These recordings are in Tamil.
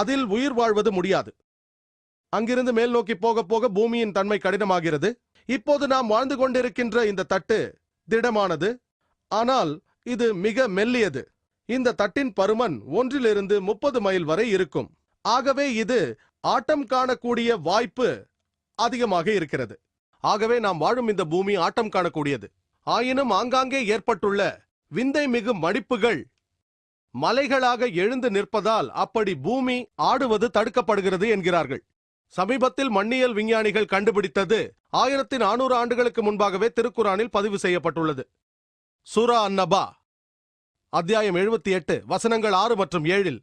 அதில் உயிர் வாழ்வது முடியாது. அங்கிருந்து மேல் நோக்கி போக போக பூமியின் தன்மை கடினமாகிறது. இப்போது நாம் வாழ்ந்து கொண்டிருக்கின்ற இந்த தட்டு திடமானது. ஆனால் இது மிக மெல்லியது. இந்த தட்டின் பருமன் ஒன்றிலிருந்து முப்பது மைல் வரை இருக்கும். ஆகவே இது ஆட்டம் காணக்கூடிய வாய்ப்பு அதிகமாக இருக்கிறது. ஆகவே நாம் வாழும் இந்த பூமி ஆட்டம் காணக்கூடியது. ஆயினும் ஆங்காங்கே ஏற்பட்டுள்ள விந்தை மிகு மடிப்புகள் மலைகளாக எழுந்து நிற்பதால் அப்படி பூமி ஆடுவது தடுக்கப்படுகிறது என்கிறார்கள். சமீபத்தில் மண்ணியல் விஞ்ஞானிகள் கண்டுபிடித்தது ஆயிரத்தி நானூறு ஆண்டுகளுக்கு முன்பாகவே திருக்குறானில் பதிவு செய்யப்பட்டுள்ளது. சூரா அன்னபா அத்தியாயம் எழுபத்தி எட்டு வசனங்கள் ஆறு மற்றும் ஏழில்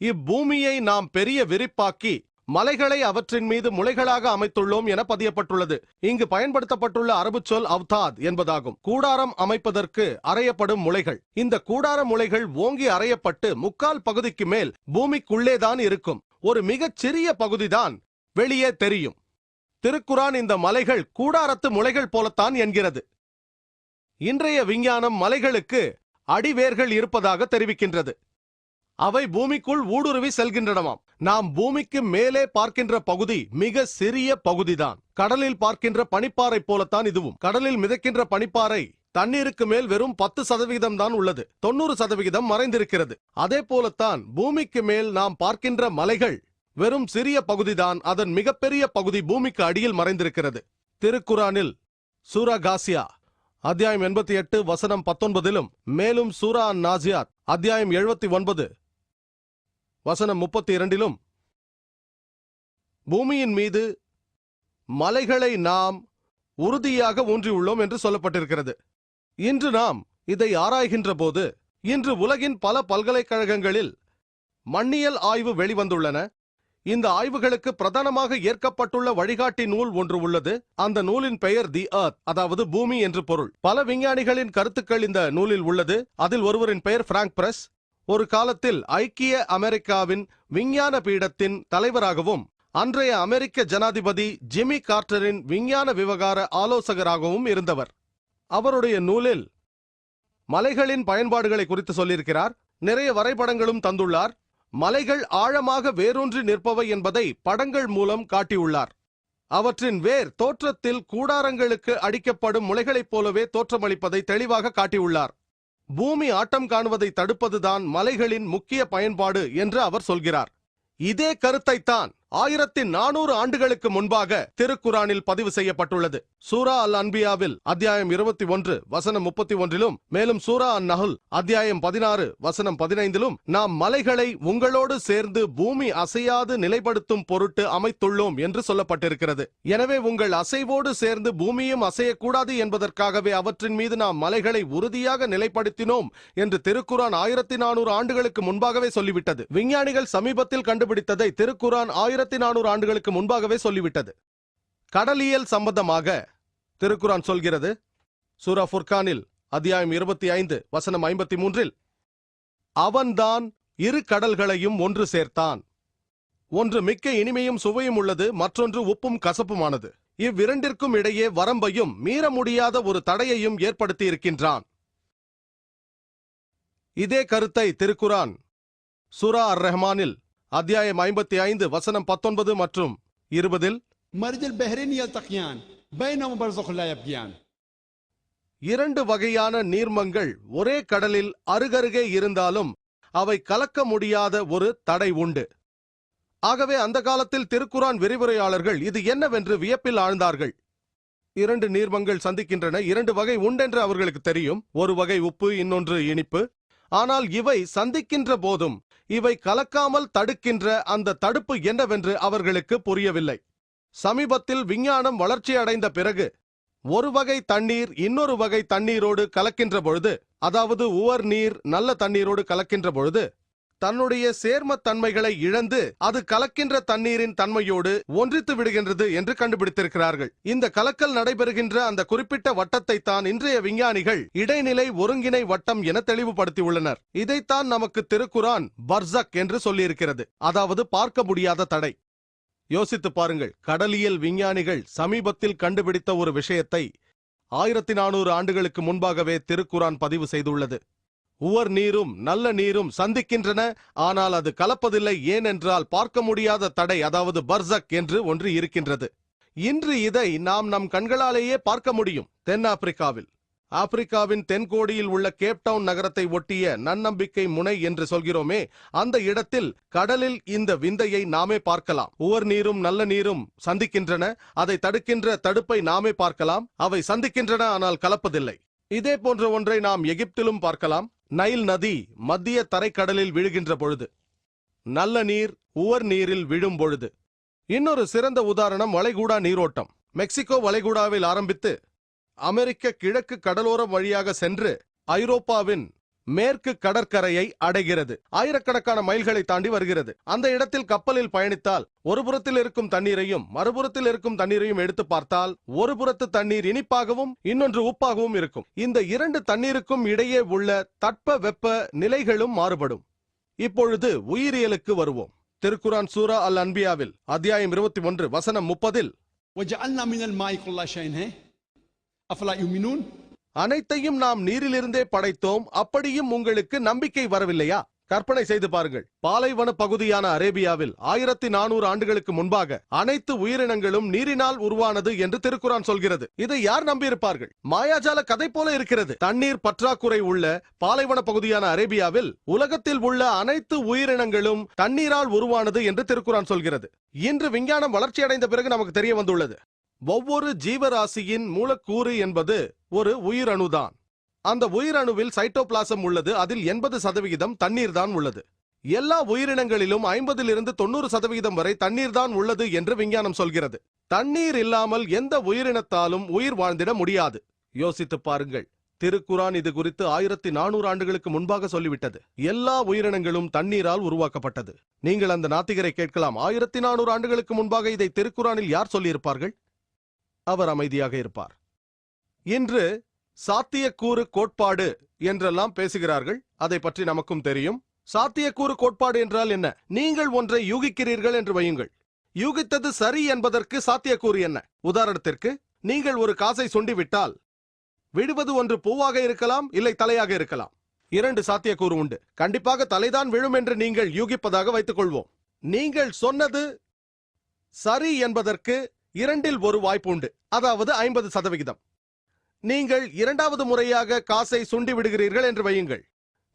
இப்பூமியை நாம் பெரிய விரிப்பாக்கி மலைகளை அவற்றின் மீது முளைகளாக அமைத்துள்ளோம் என பதியப்பட்டுள்ளது. இங்கு பயன்படுத்தப்பட்டுள்ள அரபு சொல் அவ்தாத் என்பதாகும். கூடாரம் அமைப்பதற்கு அறையப்படும் முளைகள். இந்த கூடார முளைகள் ஓங்கி அறையப்பட்டு முக்கால் பகுதிக்கு மேல் பூமிக்குள்ளேதான் இருக்கும். ஒரு மிகச் சிறிய பகுதிதான் வெளியே தெரியும். திருக்குரான் இந்த மலைகள் கூடாரத்து முளைகள் போலத்தான் என்கிறது. இன்றைய விஞ்ஞானம் மலைகளுக்கு அடிவேர்கள் இருப்பதாக தெரிவிக்கின்றது. அவை பூமிக்குள் ஊடுருவி செல்கின்றனவாம். நாம் பூமிக்கு மேலே பார்க்கின்ற பகுதி மிக சிறிய பகுதிதான். கடலில் பார்க்கின்ற பனிப்பாறை போலத்தான் இதுவும். கடலில் மிதக்கின்ற பனிப்பாறை தண்ணீருக்கு மேல் வெறும் பத்து சதவிகிதம் தான் உள்ளது. தொண்ணூறு சதவிகிதம் மறைந்திருக்கிறது. அதே போலத்தான் பூமிக்கு மேல் நாம் பார்க்கின்ற மலைகள் வெறும் சிறிய பகுதிதான். அதன் மிகப்பெரிய பகுதி பூமிக்கு அடியில் மறைந்திருக்கிறது. திருக்குரானில் சூரா காசியா அத்தியாயம் எண்பத்தி எட்டு வசனம் பத்தொன்பதிலும் மேலும் சூரா அன் நாசியாத் அத்தியாயம் எழுபத்தி ஒன்பது வசனம் முப்பத்தி இரண்டிலும் பூமியின் மீது மலைகளை நாம் உறுதியாக ஊன்றியுள்ளோம் என்று சொல்லப்பட்டிருக்கிறது. இன்று நாம் இதை ஆராய்கின்ற போது இன்று உலகின் பல பல்கலைக்கழகங்களில் மண்ணியல் ஆய்வு வெளிவந்துள்ளன. இந்த ஆய்வுகளுக்கு பிரதானமாக ஏற்கப்பட்டுள்ள வழிகாட்டி நூல் ஒன்று உள்ளது. அந்த நூலின் பெயர் தி அர்த் அதாவது பூமி என்று பொருள். பல விஞ்ஞானிகளின் கருத்துக்கள் இந்த நூலில் உள்ளது. அதில் ஒருவரின் பெயர் பிராங்க் பிரஸ் ஒரு காலத்தில் ஐக்கிய அமெரிக்காவின் விஞ்ஞான பீடத்தின் தலைவராகவும் அன்றைய அமெரிக்க ஜனாதிபதி ஜிமி கார்டரின் விஞ்ஞான விவகார ஆலோசகராகவும் இருந்தவர். அவருடைய நூலில் மலைகளின் பயன்பாடுகளை குறித்து சொல்லியிருக்கிறார். நிறைய வரைபடங்களும் தந்துள்ளார். மலைகள் ஆழமாக வேரூன்றி நிற்பவை என்பதை படங்கள் மூலம் காட்டியுள்ளார். அவற்றின் வேர் தோற்றத்தில் கூடாரங்களுக்கு அடிக்கப்படும் முளைகளைப் போலவே தோற்றமளிப்பதை தெளிவாக காட்டியுள்ளார். பூமி ஆட்டம் காணுவதை தடுப்பதுதான் மலைகளின் முக்கிய பயன்பாடு என்று அவர் சொல்கிறார். இதே கருத்தைத்தான் ஆயிரத்தி நானூறு ஆண்டுகளுக்கு முன்பாக திருக்குரானில் பதிவு செய்யப்பட்டுள்ளது. சூரா அல் அன்பியாவில் அத்தியாயம் இருபத்தி ஒன்று வசனம் முப்பத்தி ஒன்றிலும் மேலும் சூரா அன் நகுல் அத்தியாயம் பதினாறு வசனம் பதினைந்திலும் நாம் மலைகளை உங்களோடு சேர்ந்து பூமி அசையாது நிலைப்படுத்தும் பொருட்டு அமைத்துள்ளோம் என்று சொல்லப்பட்டிருக்கிறது. எனவே உங்கள் அசைவோடு சேர்ந்து பூமியும் அசையக்கூடாது என்பதற்காகவே அவற்றின் மீது நாம் மலைகளை உறுதியாக நிலைப்படுத்தினோம் என்று திருக்குரான் ஆயிரத்தி நானூறு ஆண்டுகளுக்கு முன்பாகவே சொல்லிவிட்டது. விஞ்ஞானிகள் சமீபத்தில் கண்டுபிடித்ததை திருக்குரான் ஆயிரத்தி ஆயிரத்தி நானூறு ஆண்டுகளுக்கு முன்பாகவே சொல்லிவிட்டது. கடலியல் சம்பந்தமாக திருக்குரான் சொல்கிறது. சூரா ஃபுர்கானில் அத்தியாயம் இருபத்தி ஐந்து வசனம் ஐம்பத்தி மூன்றில் அவன்தான் இரு கடல்களையும் ஒன்று சேர்த்தான். ஒன்று மிக்க இனிமையும் சுவையும் உள்ளது மற்றொன்று உப்பும் கசப்புமானது. இவ்விரண்டிற்கும் இடையே வரம்பையும் மீற முடியாத ஒரு தடையையும் ஏற்படுத்தி இருக்கின்றான் இதே கருத்தை திருக்குரான் சுரா அர் ரஹ்மானில் அத்தியாயம் ஐம்பத்தி ஐந்து வசனம் பத்தொன்பது மற்றும் இருபதில் இரண்டு வகையான நீர்மங்கள் ஒரே கடலில் அருகருகே இருந்தாலும் அவை கலக்க முடியாத ஒரு தடை உண்டு. ஆகவே அந்த காலத்தில் திருக்குரான் விரிவுரையாளர்கள் இது என்னவென்று வியப்பில் ஆழ்ந்தார்கள். இரண்டு நீர்மங்கள் சந்திக்கின்றன இரண்டு வகை உண்டென்று அவர்களுக்கு தெரியும். ஒரு வகை உப்பு இன்னொன்று இனிப்பு. ஆனால் இவை சந்திக்கின்ற போதும் இவை கலக்காமல் தடுக்கின்ற அந்த தடுப்பு என்னவென்று அவர்களுக்கு புரியவில்லை. சமீபத்தில் விஞ்ஞானம் வளர்ச்சி அடைந்த பிறகு ஒரு வகை தண்ணீர் இன்னொரு வகை தண்ணீரோடு கலக்கின்ற பொழுது அதாவது உவர் நீர் நல்ல தண்ணீரோடு கலக்கின்ற பொழுது தன்னுடைய சேர்மத் தன்மைகளை இழந்து அது கலக்கின்ற தண்ணீரின் தன்மையோடு ஒன்றித்து விடுகின்றது என்று கண்டுபிடித்திருக்கிறார்கள். இந்த கலக்கல் நடைபெறுகின்ற அந்த குறிப்பிட்ட வட்டத்தை தான் இன்றைய விஞ்ஞானிகள் இடைநிலை ஒருங்கிணை வட்டம் என தெளிவுபடுத்தியுள்ளனர். இதைத்தான் நமக்கு திருக்குரான் பர்சக் என்று சொல்லியிருக்கிறது. அதாவது பார்க்க முடியாத தடை. யோசித்து பாருங்கள். கடலியல் விஞ்ஞானிகள் சமீபத்தில் கண்டுபிடித்த ஒரு விஷயத்தை ஆயிரத்தி நானூறு ஆண்டுகளுக்கு முன்பாகவே திருக்குரான் பதிவு செய்துள்ளது. உவர் நீரும் நல்ல நீரும் சந்திக்கின்றன ஆனால் அது கலப்பதில்லை ஏனென்றால் பார்க்க முடியாத தடை அதாவது பர்சக் என்று ஒன்று இருக்கின்றது. இன்று இதை நாம் நம் கண்களாலேயே பார்க்க முடியும் தென்னாப்பிரிக்காவில். ஆப்பிரிக்காவின் தென்கோடியில் உள்ள கேப்டவுன் நகரத்தை ஒட்டிய நன்னம்பிக்கை முனை என்று சொல்கிறோமே அந்த இடத்தில் கடலில் இந்த விந்தையை நாமே பார்க்கலாம். உவர் நீரும் நல்ல நீரும் சந்திக்கின்றன அதை தடுக்கின்ற தடுப்பை நாமே பார்க்கலாம் அவை சந்திக்கின்றன ஆனால் கலப்பதில்லை. இதே போன்ற ஒன்றை நாம் எகிப்திலும் பார்க்கலாம். நைல் நதி மத்திய தரைக்கடலில் விழுகின்ற பொழுது நல்ல நீர் உவர் நீரில் விழும் பொழுது. இன்னொரு சிறந்த உதாரணம் வளைகுடா நீரோட்டம். மெக்சிகோ வளைகுடாவில் ஆரம்பித்து அமெரிக்க கிழக்கு கடலோரம் வழியாக சென்று ஐரோப்பாவின் மேற்கு கடற்கரையை அடைகிறது. ஆயிரக்கணக்கான மைல்களை தாண்டி வருகிறது. அந்த இடத்தில் கப்பலில் பயணித்தால் ஒரு புறத்தில் இருக்கும் தண்ணீரையும் மறுபுறத்தில் இருக்கும் தண்ணீரையும் எடுத்து பார்த்தால் ஒரு புறத்து தண்ணீர் இனிப்பாகவும் இன்னொன்று உப்பாகவும் இருக்கும். இந்த இரண்டு தண்ணீருக்கும் இடையே உள்ள தட்ப வெப்ப நிலைகளும் மாறுபடும். இப்பொழுது உயிரியலுக்கு வருவோம். திருக்குரான் சூரா அல் அன்பியாவில் அத்தியாயம் இருபத்தி ஒன்று வசனம் முப்பதில் அனைத்தையும் நாம் நீரிலிருந்தே படைத்தோம் அப்படியும் உங்களுக்கு நம்பிக்கை வரவில்லையா? கற்பனை செய்து பாருங்கள். பாலைவன பகுதியான அரேபியாவில் ஆயிரத்தி நானூறு ஆண்டுகளுக்கு முன்பாக அனைத்து உயிரினங்களும் நீரினால் உருவானது என்று திருக்குறான் சொல்கிறது. இதை யார் நம்பியிருப்பார்கள்? மாயாஜால கதை போல இருக்கிறது. தண்ணீர் பற்றாக்குறை உள்ள பாலைவன பகுதியான அரேபியாவில் உலகத்தில் உள்ள அனைத்து உயிரினங்களும் தண்ணீரால் உருவானது என்று திருக்குறான் சொல்கிறது. இன்று விஞ்ஞானம் வளர்ச்சியடைந்த பிறகு நமக்கு தெரிய வந்துள்ளது. ஒவ்வொரு ஜீவராசியின் மூலக்கூறு என்பது ஒரு உயிரணுதான். அந்த உயிரணுவில் சைட்டோபிளாசம் உள்ளது. அதில் எண்பது சதவிகிதம் தண்ணீர் தான் உள்ளது. எல்லா உயிரினங்களிலும் ஐம்பதிலிருந்து தொண்ணூறு சதவிகிதம் வரை தண்ணீர் தான் உள்ளது என்று விஞ்ஞானம் சொல்கிறது. தண்ணீர் இல்லாமல் எந்த உயிரினத்தாலும் உயிர் வாழ்ந்திட முடியாது. யோசித்து பாருங்கள். திருக்குரான் இது குறித்து ஆயிரத்தி நானூறு ஆண்டுகளுக்கு முன்பாக சொல்லிவிட்டது. எல்லா உயிரினங்களும் தண்ணீரால் உருவாக்கப்பட்டது. நீங்கள் அந்த நாத்திகரை கேட்கலாம். ஆயிரத்தி நானூறு ஆண்டுகளுக்கு முன்பாக இதை திருக்குறானில் யார் சொல்லியிருப்பார்கள்? அவர் அமைதியாக இருப்பார். இன்று சாத்தியக்கூறு கோட்பாடு என்றெல்லாம் பேசுகிறார்கள் அதை பற்றி நமக்கும் தெரியும். சாத்தியக்கூறு கோட்பாடு என்றால் என்ன? நீங்கள் ஒன்றை யூகிக்கிறீர்கள் என்று வையுங்கள். யூகித்தது சரி என்பதற்கு சாத்தியக்கூறு என்ன? உதாரணத்திற்கு நீங்கள் ஒரு காசை சுண்டிவிட்டால் விடுவது ஒன்று பூவாக இருக்கலாம் இல்லை தலையாக இருக்கலாம். இரண்டு சாத்தியக்கூறு உண்டு. கண்டிப்பாக தலைதான் விழும் என்று நீங்கள் யூகிப்பதாக வைத்துக் கொள்வோம் நீங்கள் சொன்னது சரி என்பதற்கு இரண்டில் ஒரு வாய்ப்பு உண்டு. அதாவது ஐம்பது சதவிகிதம். நீங்கள் இரண்டாவது முறையாக காசை சுண்டி விடுகிறீர்கள் என்று வையுங்கள்.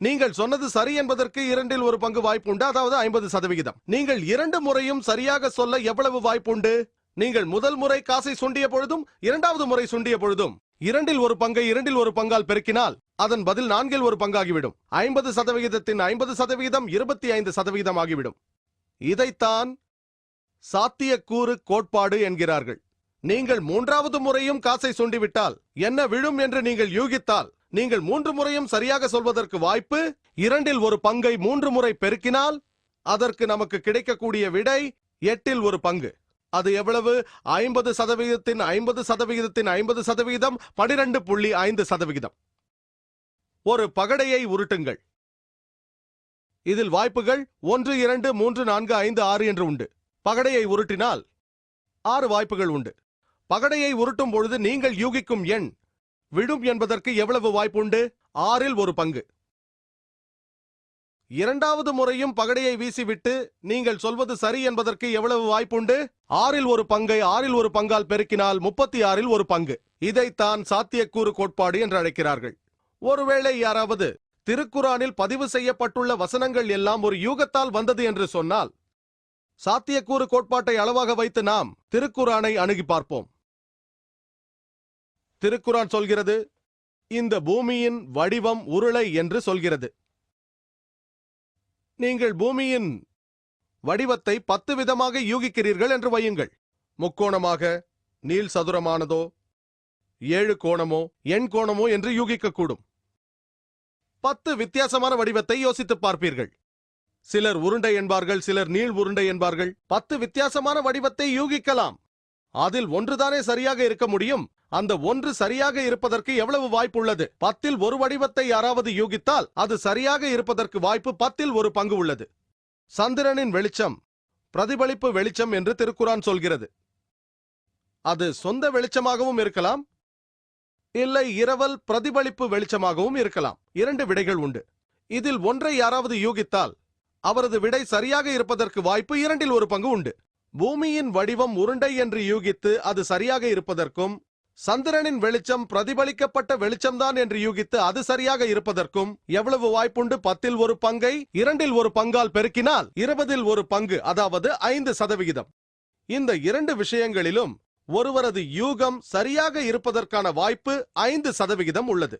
நீங்கள் சொன்னது சரி என்பதற்கு இரண்டில் ஒரு பங்கு வாய்ப்புண்டு அதாவது ஐம்பது சதவிகிதம். நீங்கள் இரண்டு முறையும் சரியாக சொல்ல எவ்வளவு வாய்ப்புண்டு நீங்கள் முதல் முறை காசை சுண்டிய பொழுதும் இரண்டாவது முறை சுண்டிய பொழுதும். இரண்டில் ஒரு பங்கை இரண்டில் ஒரு பங்கால் பெருக்கினால் அதன் பதில் நான்கில் ஒரு பங்காகிவிடும். ஐம்பது சதவிகிதத்தின் ஐம்பது சதவிகிதம் இருபத்தி ஐந்து சதவிகிதம் ஆகிவிடும். இதைத்தான் சாத்தியக்கூறு கோட்பாடு என்கிறார்கள். நீங்கள் மூன்றாவது முறையும் காசை சுண்டிவிட்டால் என்ன விழும் என்று நீங்கள் யூகித்தால் நீங்கள் மூன்று முறையும் சரியாக சொல்வதற்கு வாய்ப்பு இரண்டில் ஒரு பங்கை மூன்று முறை பெருக்கினால் அதற்கு நமக்கு கிடைக்கக்கூடிய விடை எட்டில் ஒரு பங்கு. அது எவ்வளவு? ஐம்பது சதவிகிதத்தின் ஐம்பது சதவிகிதத்தின் ஐம்பது சதவிகிதம் பனிரெண்டு புள்ளி ஐந்து சதவிகிதம் ஒரு பகடையை உருட்டுங்கள். இதில் வாய்ப்புகள் ஒன்று இரண்டு மூன்று நான்கு ஐந்து ஆறு என்று உண்டு. பகடையை உருட்டினால் ஆறு வாய்ப்புகள் உண்டு. பகடையை உருட்டும் பொழுது நீங்கள் யூகிக்கும் எண் விடும் என்பதற்கு எவ்வளவு வாய்ப்புண்டு? ஆறில் ஒரு பங்கு. இரண்டாவது முறையும் பகடையை வீசிவிட்டு நீங்கள் சொல்வது சரி என்பதற்கு எவ்வளவு வாய்ப்புண்டு? ஆறில் ஒரு பங்கை ஆறில் ஒரு பங்கால் பெருக்கினால் முப்பத்தி ஆறில் ஒரு பங்கு. இதைத்தான் சாத்தியக்கூறு கோட்பாடு என்று அழைக்கிறார்கள். ஒருவேளை யாராவது திருக்குரானில் பதிவு செய்யப்பட்டுள்ள வசனங்கள் எல்லாம் ஒரு யூகத்தால் வந்தது என்று சொன்னால் சாத்தியக்கூறு கோட்பாட்டை அளவாக வைத்து நாம் திருக்குறானை அணுகி பார்ப்போம். திருக்குறான் சொல்கிறது இந்த பூமியின் வடிவம் உருளை என்று சொல்கிறது. நீங்கள் பூமியின் வடிவத்தை பத்து விதமாக யூகிக்கிறீர்கள் என்று வையுங்கள். முக்கோணமாக நீள் சதுரமானதோ ஏழு கோணமோ எண் கோணமோ என்று யூகிக்கக்கூடும். பத்து வித்தியாசமான வடிவத்தை யோசித்துப் பார்ப்பீர்கள். சிலர் உருண்டை என்பார்கள் சிலர் நீள் உருண்டை என்பார்கள். பத்து வித்தியாசமான வடிவத்தை யூகிக்கலாம். அதில் ஒன்றுதானே சரியாக இருக்க முடியும்? அந்த ஒன்று சரியாக இருப்பதற்கு எவ்வளவு வாய்ப்பு உள்ளது பத்தில் ஒரு வடிவத்தை யாராவது யூகித்தால் அது சரியாக இருப்பதற்கு வாய்ப்பு பத்தில் ஒரு பங்கு உள்ளது. சந்திரனின் வெளிச்சம் பிரதிபலிப்பு வெளிச்சம் என்று திருக்குறான் சொல்கிறது. அது சொந்த வெளிச்சமாகவும் இருக்கலாம். இல்லை இரவல் பிரதிபலிப்பு வெளிச்சமாகவும் இருக்கலாம். இரண்டு விடைகள் உண்டு. இதில் ஒன்றை யாராவது யூகித்தால் அவரது விடை சரியாக இருப்பதற்கு வாய்ப்பு இரண்டில் ஒரு பங்கு உண்டு. பூமியின் வடிவம் உருண்டை என்று யூகித்து அது சரியாக இருப்பதற்கும் சந்திரனின் வெளிச்சம் பிரதிபலிக்கப்பட்ட வெளிச்சம்தான் என்று யூகித்து அது சரியாக இருப்பதற்கும் எவ்வளவு வாய்ப்புண்டு? பத்தில் ஒரு பங்கை இரண்டில் ஒரு பங்கால் பெருக்கினால் இருபதில் ஒரு பங்கு அதாவது ஐந்து சதவிகிதம். இந்த இரண்டு விஷயங்களிலும் ஒருவரது யூகம் சரியாக இருப்பதற்கான வாய்ப்பு ஐந்து சதவிகிதம் உள்ளது.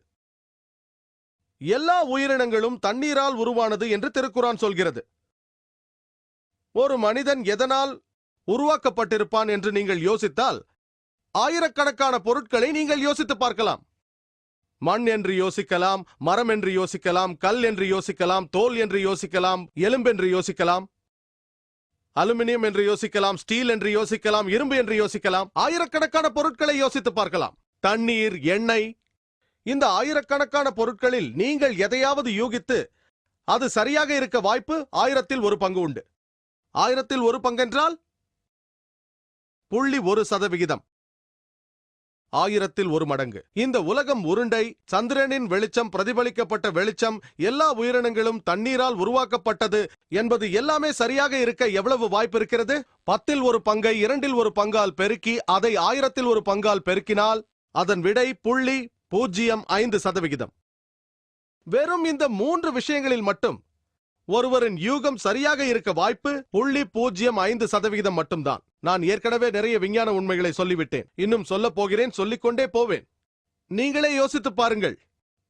எல்லா உயிரினங்களும் தண்ணீரால் உருவானது என்று திருக்குரான் சொல்கிறது. ஒரு மனிதன் எதனால் உருவாக்கப்பட்டிருப்பான் என்று நீங்கள் யோசித்தால் ஆயிரக்கணக்கான பொருட்களை நீங்கள் யோசித்து பார்க்கலாம். மண் என்று யோசிக்கலாம் மரம் என்று யோசிக்கலாம் கல் என்று யோசிக்கலாம் தோல் என்று யோசிக்கலாம் எலும்பென்று யோசிக்கலாம் அலுமினியம் என்று யோசிக்கலாம் ஸ்டீல் என்று யோசிக்கலாம் இரும்பு என்று யோசிக்கலாம் ஆயிரக்கணக்கான பொருட்களை யோசித்து பார்க்கலாம். தண்ணீர் எண்ணெய் இந்த ஆயிரக்கணக்கான பொருட்களில் நீங்கள் எதையாவது யூகித்து அது சரியாக இருக்க வாய்ப்பு ஆயிரத்தில் ஒரு பங்கு உண்டு. ஆயிரத்தில் ஒரு பங்கென்றால்? புள்ளி ஒரு சதவிகிதம். ஆயிரத்தில் ஒரு மடங்கு. இந்த உலகம் உருண்டை சந்திரனின் வெளிச்சம் பிரதிபலிக்கப்பட்ட வெளிச்சம் எல்லா உயிரினங்களும் தண்ணீரால் உருவாக்கப்பட்டது என்பது எல்லாமே சரியாக இருக்க எவ்வளவு வாய்ப்பு இருக்கிறது? பத்தில் ஒரு பங்கை இரண்டில் ஒரு பங்கால் பெருக்கி அதை ஆயிரத்தில் ஒரு பங்கால் பெருக்கினால் அதன் விடை புள்ளி பூஜ்ஜியம் ஐந்து சதவிகிதம் வெறும் இந்த மூன்று விஷயங்களில் மட்டும் ஒருவரின் யூகம் சரியாக இருக்க வாய்ப்பு புள்ளி பூஜ்ஜியம் ஐந்து சதவிகிதம் மட்டும்தான் நான் ஏற்கனவே நிறைய விஞ்ஞான உண்மைகளை சொல்லிவிட்டேன் இன்னும் சொல்லப் போகிறேன் சொல்லிக்கொண்டே போவேன் நீங்களே யோசித்து பாருங்கள்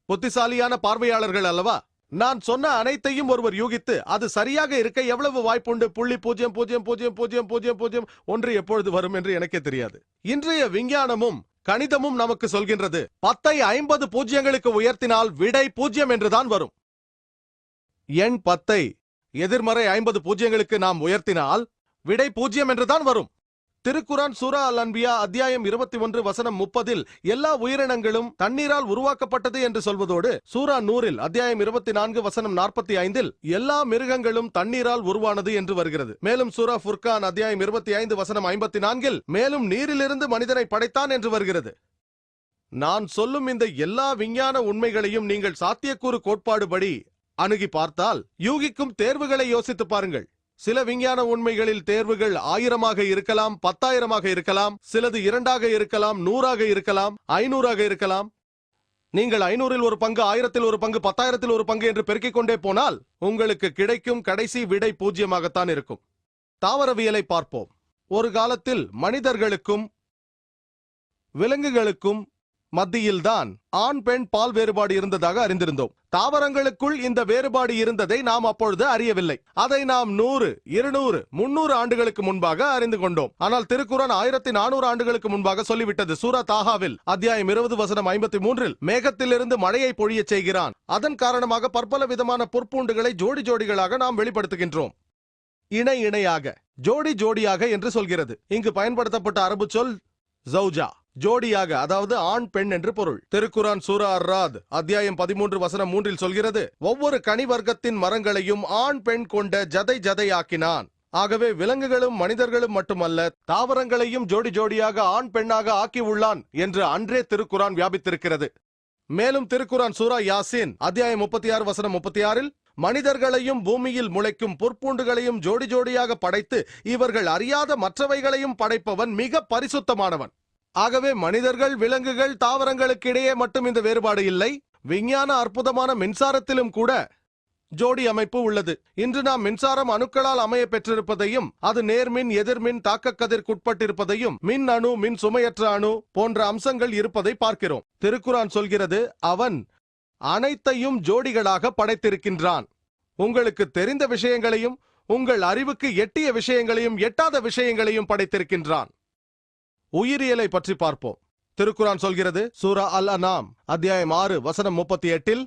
புத்திசாலியான பார்வையாளர்கள் அல்லவா நான் சொன்ன அனைத்தையும் ஒருவர் யூகித்து அது சரியாக இருக்க எவ்வளவு வாய்ப்புண்டு புள்ளி பூஜ்ஜியம் பூஜ்ஜியம் பூஜ்ஜியம் பூஜ்ஜியம் பூஜ்ஜியம் பூஜ்ஜியம் ஒன்று எப்பொழுது வரும் என்று எனக்கே தெரியாது இன்றைய விஞ்ஞானமும் கணிதமும் நமக்கு சொல்கின்றது. பத்தை ஐம்பது பூஜ்ஜியங்களுக்கு உயர்த்தினால் விடை பூஜ்ஜியம் என்றுதான் வரும். எண் பத்தை எதிர்மறை ஐம்பது பூஜ்ஜியங்களுக்கு நாம் உயர்த்தினால் விடை பூஜ்ஜியம் என்றுதான் வரும். திருக்குரான் சூரா அல் அன்பியா அத்தியாயம் இருபத்தி ஒன்று வசனம் முப்பதில் எல்லா உயிரினங்களும் தண்ணீரால் உருவாக்கப்பட்டது என்று சொல்வதோடு சூரா நூறில் அத்தியாயம் இருபத்தி நான்கு வசனம் நாற்பத்தி ஐந்தில் எல்லா மிருகங்களும் தண்ணீரால் உருவானது என்று வருகிறது. மேலும் சூரா ஃபுர்கான் அத்தியாயம் இருபத்தி ஐந்து வசனம் ஐம்பத்தி நான்கில் மேலும் நீரிலிருந்து மனிதனை படைத்தான் என்று வருகிறது. நான் சொல்லும் இந்த எல்லா விஞ்ஞான உண்மைகளையும் நீங்கள் சாத்தியக்கூறு கோட்பாடுபடி அணுகி பார்த்தால் யூகிக்கும் தேர்வுகளை யோசித்து பாருங்கள். சில விஞ்ஞான உண்மைகளில் தேர்வுகள் ஆயிரமாக இருக்கலாம் பத்தாயிரமாக இருக்கலாம் சிலது இரண்டாக இருக்கலாம் நூறாக இருக்கலாம் ஐநூறாக இருக்கலாம். நீங்கள் ஐநூறில் ஒரு பங்கு ஆயிரத்தில் ஒரு பங்கு பத்தாயிரத்தில் ஒரு பங்கு என்று பெருக்கிக் கொண்டே போனால் உங்களுக்கு கிடைக்கும் கடைசி விடை பூஜ்யமாகத்தான் இருக்கும். தாவரவியலை பார்ப்போம். ஒரு காலத்தில் மனிதர்களுக்கும் விலங்குகளுக்கும் மத்தியில்தான் ஆண் பெண் பால் வேறுபாடு இருந்ததாக அறிந்திருந்தோம். தாவரங்களுக்குள் இந்த வேறுபாடு இருந்ததை நாம் அப்பொழுது அறியவில்லை. அதை நாம் நூறு இருநூறு முன்னூறு ஆண்டுகளுக்கு முன்பாக அறிந்து கொண்டோம். ஆனால் திருக்குறான் ஆயிரத்தி நானூறு ஆண்டுகளுக்கு முன்பாக சொல்லிவிட்டது. சூரா தாகாவில் அத்தியாயம் இருபது வசனம் ஐம்பத்தி மூன்றில் மேகத்திலிருந்து மழையை பொழியச் செய்கிறான். அதன் காரணமாக பற்பல விதமான பொற்பூண்டுகளை ஜோடி ஜோடிகளாக நாம் வெளிப்படுத்துகின்றோம். இணை இணையாக ஜோடி ஜோடியாக என்று சொல்கிறது. இங்கு பயன்படுத்தப்பட்ட அரபு சொல் ஜௌஜா ஜோடியாக அதாவது ஆண் பெண் என்று பொருள். திருக்குரான் சூரா அர்ராத் அத்தியாயம் பதிமூன்று வசனம் மூன்றில் சொல்கிறது ஒவ்வொரு கனி வர்க்கத்தின் மரங்களையும் ஆண் பெண் கொண்ட ஜதை ஜதையாக்கினான் ஆகவே விலங்குகளும் மனிதர்களும் மட்டுமல்ல தாவரங்களையும் ஜோடி ஜோடியாக ஆண் பெண்ணாக ஆக்கி உள்ளான் என்று அன்றே திருக்குரான் வியாபித்திருக்கிறது. மேலும் திருக்குரான் சூரா யாசின் அத்தியாயம் முப்பத்தி ஆறு வசனம் முப்பத்தி ஆறில் மனிதர்களையும் பூமியில் முளைக்கும் புற்பூண்டுகளையும் ஜோடி ஜோடியாக படைத்து இவர்கள் அறியாத மற்றவைகளையும் படைப்பவன் மிக பரிசுத்தமானவன். ஆகவே மனிதர்கள் விலங்குகள் தாவரங்களுக்கு இடையே மட்டும் இந்த வேறுபாடு இல்லை. விஞ்ஞான அற்புதமான மின்சாரத்திலும் கூட ஜோடி அமைப்பு உள்ளது. இன்று நாம் மின்சாரம் அணுக்களால் அமைய பெற்றிருப்பதையும் அது நேர்மின் எதிர்மின் தாக்கக் கதிர்க்குட்பட்டிருப்பதையும் மின் அணு மின் சுமையற்ற அணு போன்ற அம்சங்கள் இருப்பதை பார்க்கிறோம். திருக்குரான் சொல்கிறது அவன் அனைத்தையும் ஜோடிகளாக படைத்திருக்கின்றான். உங்களுக்கு தெரிந்த விஷயங்களையும் உங்கள் அறிவுக்கு எட்டிய விஷயங்களையும் எட்டாத விஷயங்களையும் படைத்திருக்கின்றான். உயிரியலை பற்றி பார்ப்போம். திருக்குரான் சொல்கிறது சூரா அல் அனாம் அத்தியாயம் ஆறு வசனம் முப்பத்தி எட்டில்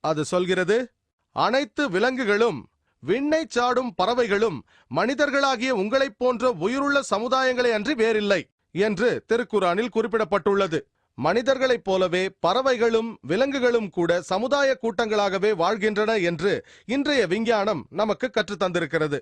அது சொல்கிறது அனைத்து விலங்குகளும் விண்ணை சாடும் பறவைகளும் மனிதர்களாகிய உங்களைப் போன்ற உயிருள்ள சமுதாயங்களை அன்றி வேறில்லை என்று திருக்குரானில் குறிப்பிடப்பட்டுள்ளது. மனிதர்களைப் போலவே பறவைகளும் விலங்குகளும் கூட சமுதாய கூட்டங்களாகவே வாழ்கின்றன என்று இன்றைய விஞ்ஞானம் நமக்கு கற்றுத் தந்திருக்கிறது.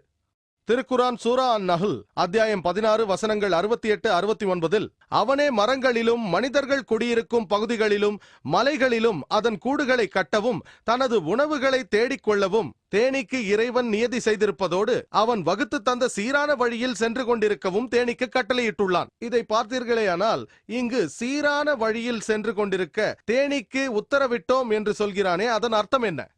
திருக்குரான் சூரா அன் நஹ்ல் அத்தியாயம் பதினாறு வசனங்கள் அறுபத்தி எட்டு அறுபத்தி ஒன்பதில் அவனே மரங்களிலும் மனிதர்கள் குடியிருக்கும் பகுதிகளிலும் மலைகளிலும் அதன் கூடுகளை கட்டவும் தனது உணவுகளை தேடிக்கொள்ளவும் தேனிக்கு தேனீக்கு இறைவன் நியதி செய்திருப்பதோடு அவன் வகுத்து தந்த சீரான வழியில் சென்று கொண்டிருக்கவும் தேனீக்கு கட்டளையிட்டுள்ளான். இதை பார்த்தீர்களேயானால் இங்கு சீரான வழியில் சென்று கொண்டிருக்க தேனீக்கு உத்தரவிட்டோம் என்று சொல்கிறானே அதன் அர்த்தம் என்ன?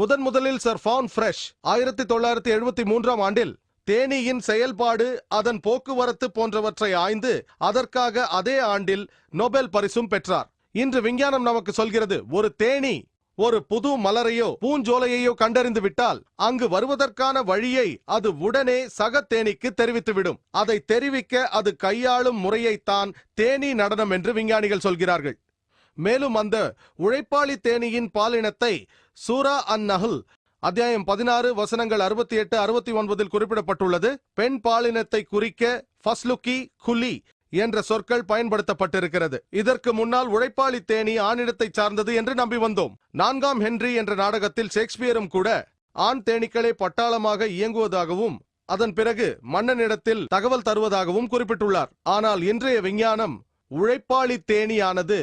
முதன் முதலில் சர் ஃபான் ஃப்ரெஷ் ஆயிரத்தி தொள்ளாயிரத்தி எழுபத்தி மூன்றாம் ஆண்டில் தேனீயின் செயல்பாடு அதன் போக்குவரத்து போன்றவற்றை ஆய்ந்து அதற்காக அதே ஆண்டில் நோபல் பரிசும் பெற்றார். இன்று விஞ்ஞானம் நமக்கு சொல்கிறது ஒரு தேனீ ஒரு புது மலரையோ பூஞ்சோலையையோ கண்டறிந்து விட்டால் அங்கு வருவதற்கான வழியை அது உடனே சக தேனீக்கு தெரிவித்துவிடும் அதை தெரிவிக்க அது கையாளும் முறையைத்தான் தேனீ நடனம் என்று விஞ்ஞானிகள் சொல்கிறார்கள். மேலும் அந்த உழைப்பாளி தேனியின் பாலினத்தை சூரா அன் அத்தியாயம் பதினாறு வசனங்கள் அறுபத்தி எட்டு அறுபத்தி ஒன்பதில் குறிப்பிடப்பட்டுள்ளது. பெண் பாலினத்தை குறிக்க ஃபஸ்லுக்கி குலி என்ற சொற்கள் பயன்படுத்தப்பட்டிருக்கிறது. இதற்கு முன்னால் உழைப்பாளி தேனி ஆணிடத்தை சார்ந்தது என்று நம்பி வந்தோம். நான்காம் ஹென்றி என்ற நாடகத்தில் ஷேக்ஸ்பியரும் கூட ஆண் தேனீக்களை பட்டாளமாக இயங்குவதாகவும் அதன் பிறகு மன்னனிடத்தில் தகவல் தருவதாகவும் குறிப்பிட்டுள்ளார். ஆனால் இன்றைய விஞ்ஞானம் உழைப்பாளி தேனியானது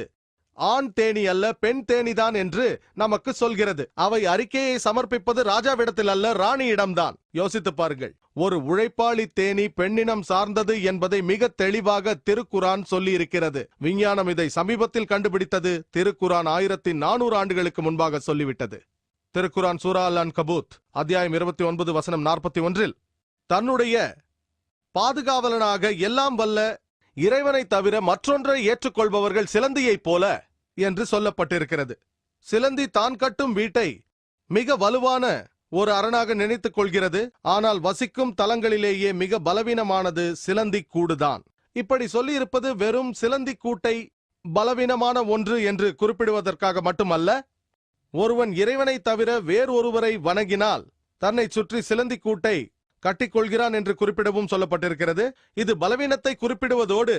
ஆண் தேனி அல்ல பெண் தேனிதான் என்று நமக்கு சொல்கிறது. அவை அறிக்கையை சமர்ப்பிப்பது ராஜாவிடத்தில் அல்ல ராணியிடம்தான். யோசித்து பாருங்கள். ஒரு உழைப்பாளி தேனி பெண்ணினம் சார்ந்தது என்பதை மிக தெளிவாக திருக்குரான் சொல்லி இருக்கிறது விஞ்ஞானம் இதை சமீபத்தில் கண்டுபிடித்தது. திருக்குரான் ஆயிரத்தி நானூறு ஆண்டுகளுக்கு முன்பாக சொல்லிவிட்டது. திருக்குரான் சூரா அல்லான் கபூத் அத்தியாயம் இருபத்தி ஒன்பது வசனம் நாற்பத்தி ஒன்றில் தன்னுடைய பாதுகாவலனாக எல்லாம் வல்ல இறைவனை தவிர மற்றொன்றை ஏற்றுக்கொள்பவர்கள் சிலந்தியைப் போல என்று சொல்லப்பட்டிருக்கிறது. சிலந்தி தான் கட்டும் வீட்டை மிக வலுவான ஒரு அரணாக நினைத்துக் கொள்கிறது. ஆனால் வசிக்கும் தலங்களிலேயே மிக பலவீனமானது சிலந்தி கூடுதான். இப்படி சொல்லியிருப்பது வெறும் சிலந்தி கூட்டை பலவீனமான ஒன்று என்று குறிப்பிடுவதற்காக மட்டுமல்ல ஒருவன் இறைவனை தவிர வேறொருவரை வணங்கினால் தன்னை சுற்றி சிலந்தி கூட்டை கட்டிக்கொள்கிறான் என்று குறிப்பிடவும் சொல்லப்பட்டிருக்கிறது. இது பலவீனத்தை குறிப்பிடுவதோடு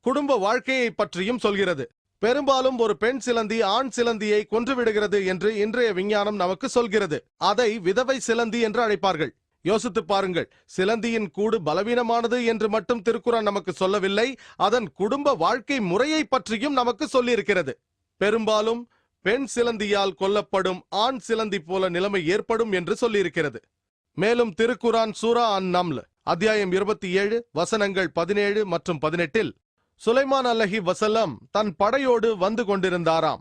குடும்ப வாழ்க்கையை பற்றியும் சொல்கிறது. பெரும்பாலும் ஒரு பெண் சிலந்தி ஆண் சிலந்தியை கொன்றுவிடுகிறது என்று இன்றைய விஞ்ஞானம் நமக்கு சொல்கிறது. அதை விதவை சிலந்தி என்று அழைப்பார்கள். யோசித்து பாருங்கள். சிலந்தியின் கூடு பலவீனமானது என்று மட்டும் திருக்குறான் நமக்கு சொல்லவில்லை. அதன் குடும்ப வாழ்க்கை முறையை பற்றியும் நமக்கு சொல்லியிருக்கிறது. பெரும்பாலும் பெண் சிலந்தியால் கொல்லப்படும் ஆண் சிலந்தி போல நிலைமை ஏற்படும் என்று சொல்லியிருக்கிறது. மேலும் திருக்குரான் சூரா அன் நம்ல் அத்தியாயம் இருபத்தி ஏழு வசனங்கள் பதினேழு மற்றும் பதினெட்டில் சுலைமான் அல்லஹி வசல்லம் தன் படையோடு வந்து கொண்டிருந்தாராம்.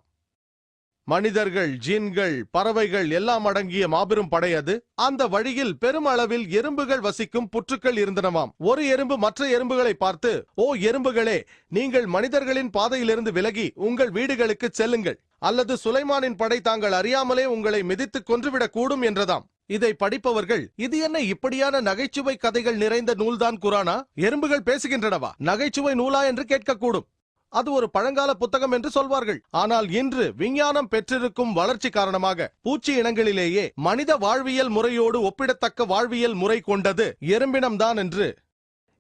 மனிதர்கள் ஜீன்கள் பறவைகள் எல்லாம் அடங்கிய மாபெரும் படை அது. அந்த வழியில் பெருமளவில் எறும்புகள் வசிக்கும் புற்றுக்கள் இருந்தனவாம். ஒரு எறும்பு மற்ற எறும்புகளை பார்த்து ஓ எறும்புகளே நீங்கள் மனிதர்களின் பாதையிலிருந்து விலகி உங்கள் வீடுகளுக்கு செல்லுங்கள். அல்லது சுலைமானின் படை தாங்கள் அறியாமலே உங்களை மிதித்துக் கொன்றுவிடக் கூடும் என்றதாம். இதை படிப்பவர்கள் இது என்ன இப்படியான நகைச்சுவை கதைகள் நிறைந்த நூல்தான் குரானா? எறும்புகள் பேசுகின்றனவா? நகைச்சுவை நூலா என்று கேட்கக்கூடும். அது ஒரு பழங்கால புத்தகம் என்று சொல்வார்கள். ஆனால் இன்று விஞ்ஞானம் பெற்றிருக்கும் வளர்ச்சி காரணமாக பூச்சி இனங்களிலேயே மனித வாழ்வியல் முறையோடு ஒப்பிடத்தக்க வாழ்வியல் முறை கொண்டது எறும்பினம்தான் என்று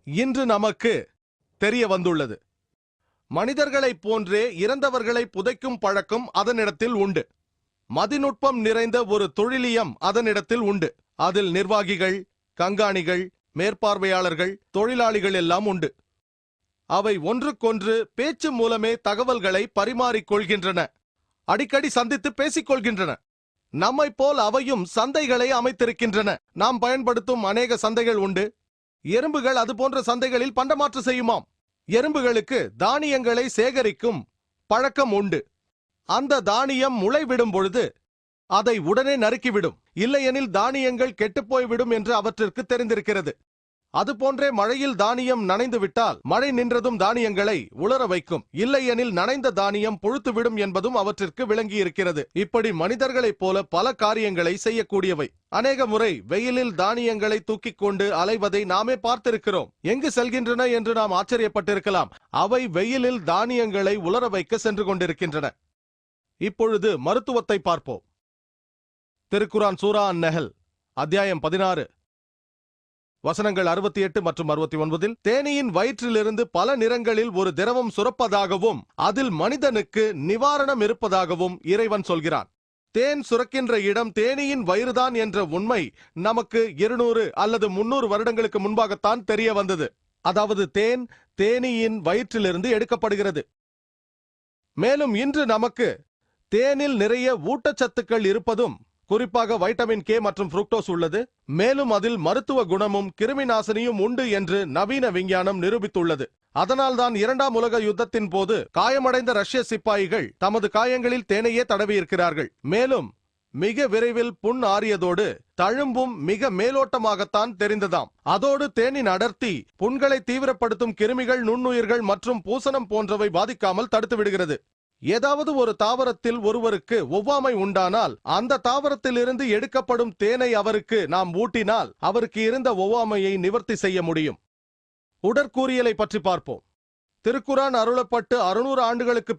இன்று நமக்கு தெரிய வந்துள்ளது. மனிதர்களைப் போன்றே இறந்தவர்களை புதைக்கும் பழக்கம் அதனிடத்தில் உண்டு. மதிநுட்பம் நிறைந்த ஒரு தொழிலியம் அதனிடத்தில் உண்டு. அதில் நிர்வாகிகள் கண்காணிகள் மேற்பார்வையாளர்கள் தொழிலாளிகள் எல்லாம் உண்டு. அவை ஒன்றுக்கொன்று பேச்சு மூலமே தகவல்களை பரிமாறிக்கொள்கின்றன அடிக்கடி சந்தித்து பேசிக் கொள்கின்றன. நம்மைப் போல் அவையும் சந்தைகளை அமைத்திருக்கின்றன. நாம் பயன்படுத்தும் அநேக சந்தைகள் உண்டு. எறும்புகள் அது போன்ற சந்தைகளில் பண்டமாற்று செய்யுமாம். எறும்புகளுக்கு தானியங்களை சேகரிக்கும் பழக்கம் உண்டு. அந்த தானியம் முளைவிடும் பொழுது அதை உடனே நறுக்கிவிடும். இல்லையெனில் தானியங்கள் கெட்டுப்போய்விடும் என்று அவற்றிற்கு தெரிந்திருக்கிறது. அதுபோன்றே மழையில் தானியம் நனைந்து விட்டால் மழை நின்றதும் தானியங்களை உலர வைக்கும். இல்லையெனில் நனைந்த தானியம் புழுத்துவிடும் என்பதும் அவற்றிற்கு விளங்கியிருக்கிறது. இப்படி மனிதர்களைப் போல பல காரியங்களை செய்யக்கூடியவை. அநேக முறை வெயிலில் தானியங்களை தூக்கிக் கொண்டு அலைவதை நாமே பார்த்திருக்கிறோம். எங்கு செல்கின்றன என்று நாம் ஆச்சரியப்பட்டிருக்கலாம். அவை வெயிலில் தானியங்களை உலர வைக்க சென்று கொண்டிருக்கின்றன. இப்பொழுது மருத்துவத்தை பார்ப்போம். திருக்குரான் சூரா அன் நெஹல் அத்தியாயம் பதினாறு. வசனங்கள் அறுபத்தி எட்டு மற்றும் அறுபத்தி ஒன்பதில் தேனியின் வயிற்றிலிருந்து பல நிறங்களில் ஒரு திரவம் சுரப்பதாகவும் அதில் மனிதனுக்கு நிவாரணம் இருப்பதாகவும் இறைவன் சொல்கிறான். தேன் சுரக்கின்ற இடம் தேனியின் வயிறுதான் என்ற உண்மை நமக்கு இருநூறு அல்லது முன்னூறு வருடங்களுக்கு முன்பாகத்தான் தெரிய வந்தது. அதாவது தேன் தேனியின் வயிற்றிலிருந்து எடுக்கப்படுகிறது. மேலும் இன்று நமக்கு தேனில் நிறைய ஊட்டச்சத்துக்கள் இருப்பதும் குறிப்பாக வைட்டமின் கே மற்றும் புரூக்டோஸ் உள்ளது. மேலும் அதில் மருத்துவ குணமும் கிருமி நாசினியும் உண்டு என்று நவீன விஞ்ஞானம் நிரூபித்துள்ளது. அதனால்தான் இரண்டாம் உலக யுத்தத்தின் போது காயமடைந்த ரஷ்ய சிப்பாய்கள் தமது காயங்களில் தேனையே தடவியிருக்கிறார்கள். மேலும் மிக விரைவில் புண் ஆறியதோடு தழும்பும் மிக மேலோட்டமாகத்தான் தெரிந்ததாம். அதோடு தேனின் அடர்த்தி புண்களை தீவிரப்படுத்தும் கிருமிகள் நுண்ணுயிர்கள் மற்றும் பூசணம் போன்றவை பாதிக்காமல் தடுத்து விடுகிறது ஏதாவது ஒரு தாவரத்தில் ஒருவருக்கு ஒவ்வாமை உண்டானால் அந்த தாவரத்திலிருந்து எடுக்கப்படும் தேனை அவருக்கு நாம் ஊட்டினால் அவருக்கு இருந்த ஒவ்வாமையை நிவர்த்தி செய்ய முடியும். உடற்கூறியலை பற்றி பார்ப்போம். திருக்குரான் அருளப்பட்டு அறுநூறு ஆண்டுகளுக்கு